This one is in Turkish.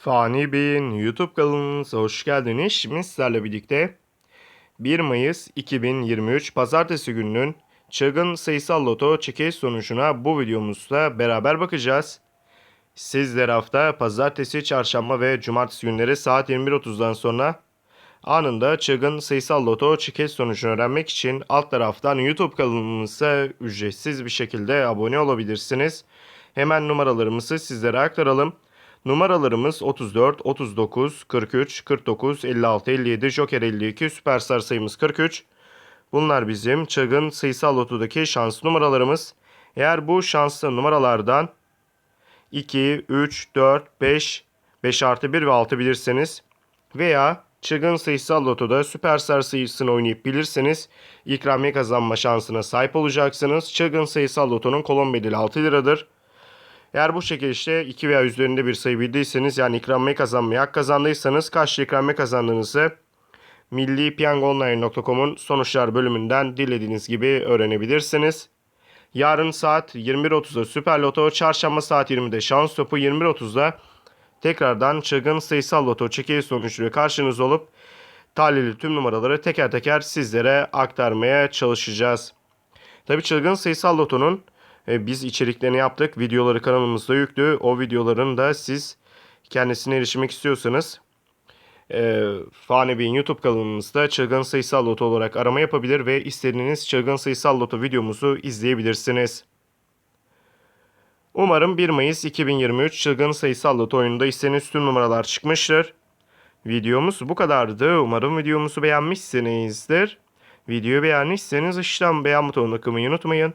Fani Bey'in YouTube kanalımıza hoş geldiniz. Şimdi sizlerle birlikte 1 Mayıs 2023 Pazartesi gününün çılgın sayısal loto çekiliş sonucuna bu videomuzda beraber bakacağız. Sizler hafta Pazartesi, Çarşamba ve Cumartesi günleri saat 21.30'dan sonra anında çılgın sayısal loto çekiliş sonucunu öğrenmek için alt taraftan YouTube kanalımıza ücretsiz bir şekilde abone olabilirsiniz. Hemen numaralarımızı sizlere aktaralım. Numaralarımız 34, 39, 43, 49, 56, 57, Joker 52, Süperstar sayımız 43. Bunlar bizim çılgın sayısal lotodaki şans numaralarımız. Eğer bu şanslı numaralardan 2, 3, 4, 5, 5 artı 1 ve 6 bilirseniz veya çılgın sayısal lotoda süperstar sayısını oynayıp bilirseniz ikramiye kazanma şansına sahip olacaksınız. Çılgın sayısal lotonun kolon bedeli 6 liradır. Eğer bu çekilişte 2 veya üzerinde bir sayı bildiyseniz yani ikramiye kazanmaya hak kazandıysanız kaç ikramiye kazandığınızı millipiyangoonline.com'un sonuçlar bölümünden dilediğiniz gibi öğrenebilirsiniz. Yarın saat 21.30'da Süper Loto, çarşamba saat 20'de Şans Topu, 21.30'da tekrardan çılgın sayısal loto çekiliş sonuçları karşınızda olup talihli tüm numaraları teker teker sizlere aktarmaya çalışacağız. Tabi çılgın sayısal lotonun biz içeriklerini yaptık. Videoları kanalımızda yüklü. O videoların da siz kendisine erişmek istiyorsanız e, Fani Bey'in YouTube kanalımızda çılgın sayısal loto olarak arama yapabilir ve istediğiniz çılgın sayısal loto videomuzu izleyebilirsiniz. Umarım 1 Mayıs 2023 çılgın sayısal loto oyununda istediğiniz tüm numaralar çıkmıştır. Videomuz bu kadardı. Umarım videomuzu beğenmişsinizdir. Videoyu beğendiyseniz aşağıdan beğen butonuna kılmayı unutmayın.